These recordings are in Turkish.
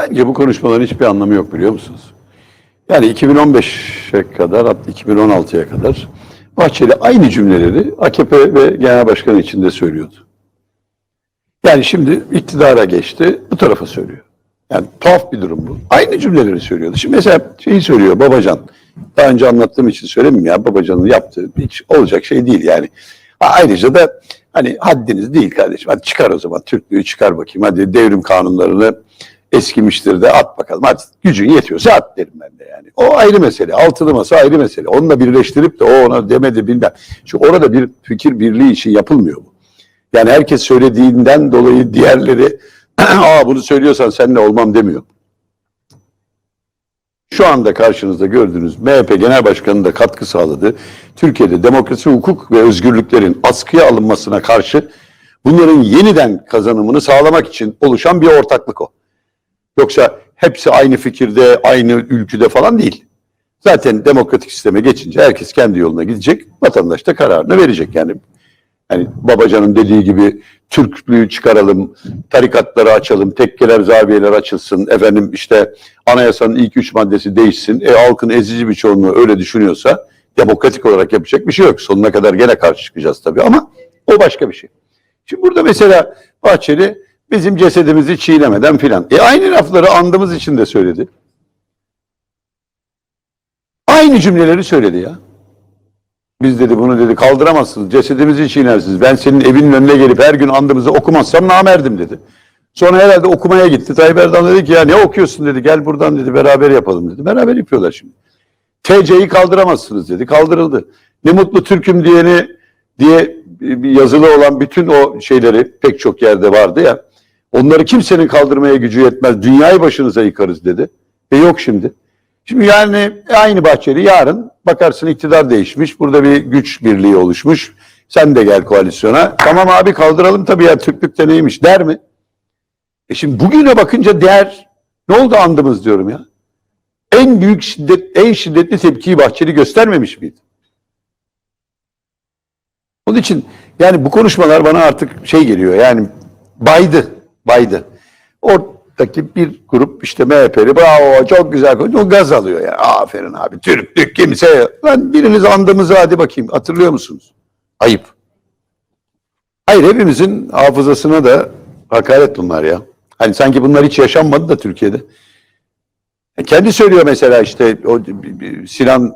Bence bu konuşmaların hiçbir anlamı yok biliyor musunuz? Yani 2015'e kadar, hatta 2016'ya kadar Bahçeli aynı cümleleri AKP ve Genel Başkanı içinde söylüyordu. Yani şimdi iktidara geçti, bu tarafa söylüyor. Yani tuhaf bir durum bu. Aynı cümleleri söylüyordu. Şimdi mesela şeyi söylüyor Babacan. Daha önce anlattığım için söylemeyeyim ya. Babacan'ın yaptığı hiç olacak şey değil yani. Ayrıca da hani haddiniz değil kardeşim. Hadi çıkar o zaman. Türklüğü çıkar bakayım. Hadi devrim kanunlarını eskimiştir de at bakalım. Hadi gücün yetiyorsa at derim ben de yani. O ayrı mesele. Altılı masa ayrı mesele. Onunla birleştirip de o ona demedi bilmem. Çünkü orada bir fikir birliği için yapılmıyor bu. Yani herkes söylediğinden dolayı diğerleri aa bunu söylüyorsan seninle olmam demiyor. Şu anda karşınızda gördüğünüz MHP Genel Başkanı'nın da katkı sağladığı Türkiye'de demokrasi, hukuk ve özgürlüklerin askıya alınmasına karşı bunların yeniden kazanımını sağlamak için oluşan bir ortaklık o. Yoksa hepsi aynı fikirde, aynı ülküde falan değil. Zaten demokratik sisteme geçince herkes kendi yoluna gidecek, vatandaş da kararını verecek. Yani Hani Babacan'ın dediği gibi Türklüğü çıkaralım, tarikatları açalım, tekkeler, zaviyeler açılsın, efendim işte anayasanın ilk üç maddesi değişsin. E halkın ezici bir çoğunluğu öyle düşünüyorsa demokratik olarak yapacak bir şey yok. Sonuna kadar gene karşı çıkacağız tabii ama o başka bir şey. Şimdi burada mesela Bahçeli bizim cesedimizi çiğnemeden filan. E aynı lafları andığımız için de söyledi. Aynı cümleleri söyledi ya. Biz dedi bunu dedi kaldıramazsınız. Cesedimizi çiğnersiniz. Ben senin evinin önüne gelip her gün andımızı okumazsam namerdim dedi. Sonra herhalde okumaya gitti. Tayyip Erdoğan dedi ki ya ne okuyorsun dedi. Gel buradan dedi beraber yapalım dedi. Beraber yapıyorlar şimdi. TC'yi kaldıramazsınız dedi. Kaldırıldı. Ne mutlu Türk'üm diyeni diye yazılı olan bütün o şeyleri pek çok yerde vardı ya. Onları kimsenin kaldırmaya gücü yetmez. Dünyayı başınıza yıkarız dedi. E yok şimdi. Şimdi yani aynı Bahçeli yarın bakarsın iktidar değişmiş. Burada bir güç birliği oluşmuş. Sen de gel koalisyona. Tamam abi kaldıralım tabii ya Türklük de neymiş der mi? E şimdi bugüne bakınca der. Ne oldu andımız diyorum ya. En büyük şiddet, en şiddetli tepkiyi Bahçeli göstermemiş miydi? Onun için yani bu konuşmalar bana artık şey geliyor yani baydı, baydı. Oradaki bir grup işte MHP'li bravo çok güzel konuşuyor. O gaz alıyor yani. Aferin abi Türklük kimse. Lan biriniz andığımızı hadi bakayım hatırlıyor musunuz? Ayıp. Hayır hepimizin hafızasına da hakaret bunlar ya. Hani sanki bunlar hiç yaşanmadı da Türkiye'de. E, Kendi söylüyor mesela işte o Sinan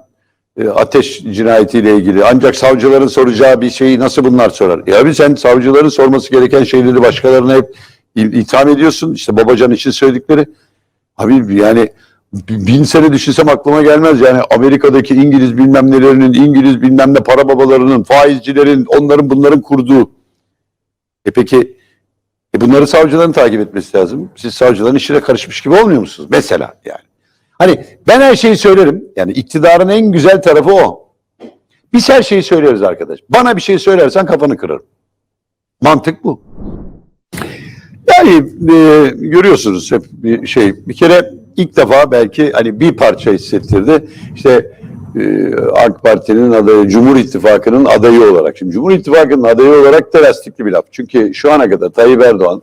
e, Ateş cinayetiyle ilgili. Ancak savcıların soracağı bir şeyi nasıl bunlar sorar? Ya abi sen savcıların sorması gereken şeyleri başkalarına hep itham ediyorsun. İşte Babacan için söyledikleri. Abi yani bin sene düşünsem aklıma gelmez. Yani Amerika'daki İngiliz bilmem nelerinin, İngiliz bilmem ne para babalarının, faizcilerin, onların bunların kurduğu. E peki e bunları savcıların takip etmesi lazım. Siz savcıların işine karışmış gibi olmuyor musunuz? Mesela yani. Hani ben her şeyi söylerim. Yani iktidarın en güzel tarafı o. Biz her şeyi söyleriz arkadaş. Bana bir şey söylersen kafanı kırarım. Mantık bu. Yani e, görüyorsunuz hep bir şey. Bir kere ilk defa belki hani bir parça hissettirdi. İşte e, AK Parti'nin adayı, Cumhur İttifakı'nın adayı olarak. Şimdi Cumhur İttifakı'nın adayı olarak da lastikli bir laf. Çünkü şu ana kadar Tayyip Erdoğan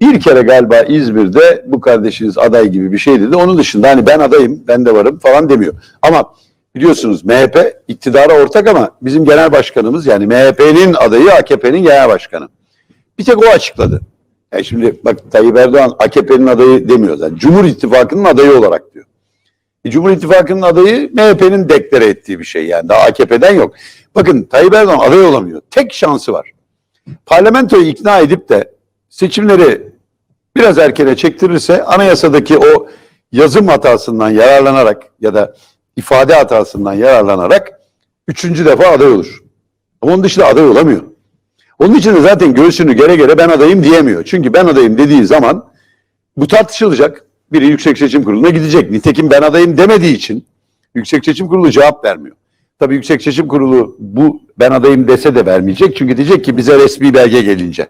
bir kere galiba İzmir'de bu kardeşiniz aday gibi bir şey dedi. Onun dışında hani ben adayım, ben de varım falan demiyor. Ama biliyorsunuz MHP iktidara ortak ama bizim genel başkanımız yani MHP'nin adayı AKP'nin genel başkanı. Bir tek o açıkladı. Yani şimdi bak Tayyip Erdoğan AKP'nin adayı demiyor zaten. Cumhur İttifakı'nın adayı olarak diyor. E, Cumhur İttifakı'nın adayı MHP'nin deklare ettiği bir şey yani. Daha AKP'den yok. Bakın Tayyip Erdoğan aday olamıyor. Tek şansı var. Parlamentoyu ikna edip de seçimleri biraz erkene çektirirse anayasadaki o yazım hatasından yararlanarak ya da ifade hatasından yararlanarak üçüncü defa aday olur. Ama onun dışında aday olamıyor. Onun için de zaten göğsünü gere gere ben adayım diyemiyor. Çünkü ben adayım dediği zaman bu tartışılacak. Biri Yüksek Seçim Kurulu'na gidecek. Nitekim ben adayım demediği için Yüksek Seçim Kurulu cevap vermiyor. Tabii Yüksek Seçim Kurulu bu ben adayım dese de vermeyecek. Çünkü diyecek ki bize resmi belge gelince.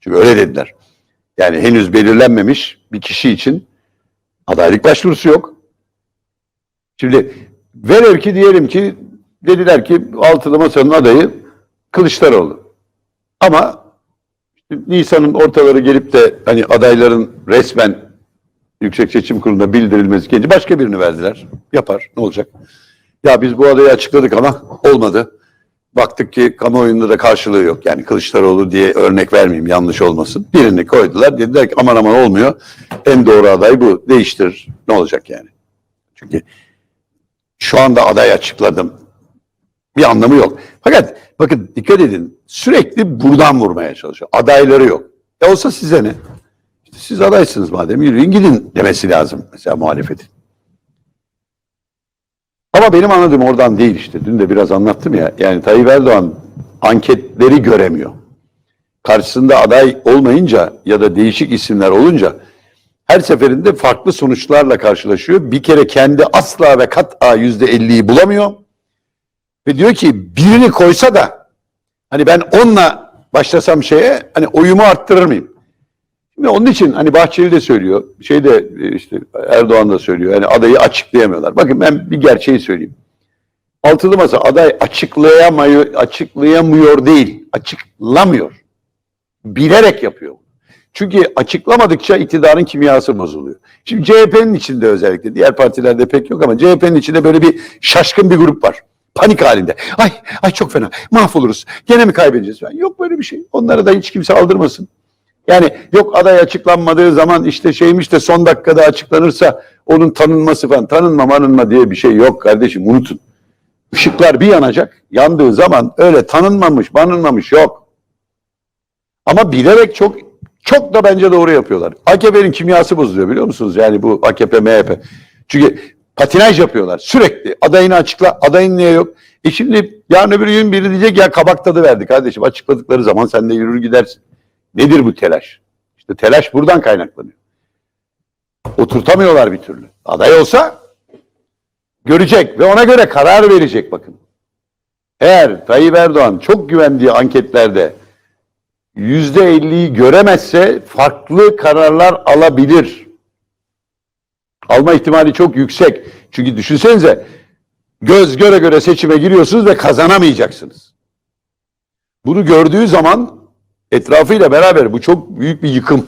Çünkü öyle dediler. Yani henüz belirlenmemiş bir kişi için adaylık başvurusu yok. Şimdi velev ki diyelim ki dediler ki altılı masanın adayı Kılıçdaroğlu. Ama Nisan'ın ortaları gelip de hani adayların resmen Yüksek Seçim Kurulu'nda bildirilmesi gelince başka birini verdiler. Yapar. Ne olacak? Ya biz bu adayı açıkladık ama olmadı. Baktık ki kamuoyunda da karşılığı yok. Yani Kılıçdaroğlu diye örnek vermeyeyim yanlış olmasın. Birini koydular. Dediler ki aman aman olmuyor. En doğru aday bu. Değiştir. Ne olacak yani? Çünkü şu anda aday açıkladım. Bir anlamı yok. Fakat bakın dikkat edin. Sürekli buradan vurmaya çalışıyor. Adayları yok. E olsa size ne? İşte siz adaysınız madem yürüyün gidin demesi lazım mesela muhalefetin. Ama benim anladığım oradan değil işte. Dün de biraz anlattım ya. Yani Tayyip Erdoğan anketleri göremiyor. Karşısında aday olmayınca ya da değişik isimler olunca her seferinde farklı sonuçlarla karşılaşıyor. Bir kere kendi asla ve kat'a yüzde elliyi bulamıyor. Ve diyor ki birini koysa da hani ben onunla başlasam şeye hani oyumu arttırır mıyım? Şimdi onun için hani Bahçeli de söylüyor, şey de e, işte Erdoğan da söylüyor. Yani adayı açıklayamıyorlar. Bakın ben bir gerçeği söyleyeyim. Altılı masa aday açıklayamıyor, açıklayamıyor değil, açıklamıyor. Bilerek yapıyor. Çünkü açıklamadıkça iktidarın kimyası bozuluyor. Şimdi CHP'nin içinde özellikle, diğer partilerde pek yok ama CHP'nin içinde böyle bir şaşkın bir grup var. Panik halinde. Ay, ay çok fena. Mahvoluruz. Gene mi kaybedeceğiz? falan. Yok böyle bir şey. Onlara da hiç kimse aldırmasın. Yani yok aday açıklanmadığı zaman işte şeymiş de son dakikada açıklanırsa onun tanınması falan. Tanınma manınma diye bir şey yok kardeşim unutun. Işıklar bir yanacak. Yandığı zaman öyle tanınmamış, manınmamış yok. Ama bilerek çok çok da bence doğru yapıyorlar. AKP'nin kimyası bozuluyor biliyor musunuz? Yani bu AKP, MHP. Çünkü patinaj yapıyorlar sürekli. Adayını açıkla, adayın niye yok? E şimdi yarın öbür gün biri diyecek ya kabak tadı verdi kardeşim. Açıkladıkları zaman sen de yürür gidersin. Nedir bu telaş? İşte telaş buradan kaynaklanıyor. Oturtamıyorlar bir türlü. Aday olsa görecek ve ona göre karar verecek bakın. Eğer Tayyip Erdoğan çok güvendiği anketlerde yüzde elliyi göremezse farklı kararlar alabilir. Alma ihtimali çok yüksek. Çünkü düşünsenize göz göre göre seçime giriyorsunuz ve kazanamayacaksınız. Bunu gördüğü zaman etrafıyla beraber bu çok büyük bir yıkım.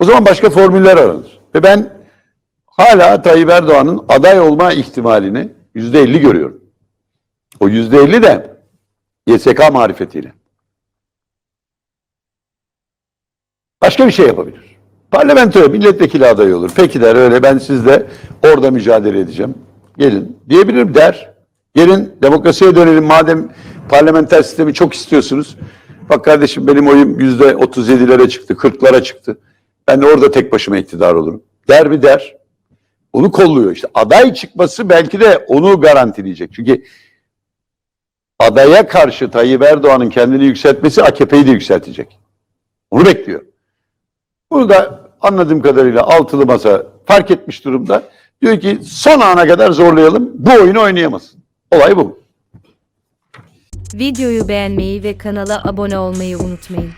O zaman başka formüller aranır. Ve ben hala Tayyip Erdoğan'ın aday olma ihtimalini yüzde elli görüyorum. O yüzde elli de YSK marifetiyle. Başka bir şey yapabilir. Parlamentoya milletvekili adayı olur. Peki der öyle ben sizle orada mücadele edeceğim. Gelin diyebilirim der. Gelin demokrasiye dönelim madem parlamenter sistemi çok istiyorsunuz. Bak kardeşim benim oyum yüzde 37'lere çıktı, 40'lara çıktı. Ben de orada tek başıma iktidar olurum. Der mi der. Onu kolluyor işte. Aday çıkması belki de onu garantileyecek. Çünkü adaya karşı Tayyip Erdoğan'ın kendini yükseltmesi AKP'yi de yükseltecek. Onu bekliyor. Bunu da anladığım kadarıyla altılı masa fark etmiş durumda. Diyor ki son ana kadar zorlayalım. Bu oyunu oynayamazsın. Olay bu. Videoyu beğenmeyi ve kanala abone olmayı unutmayın.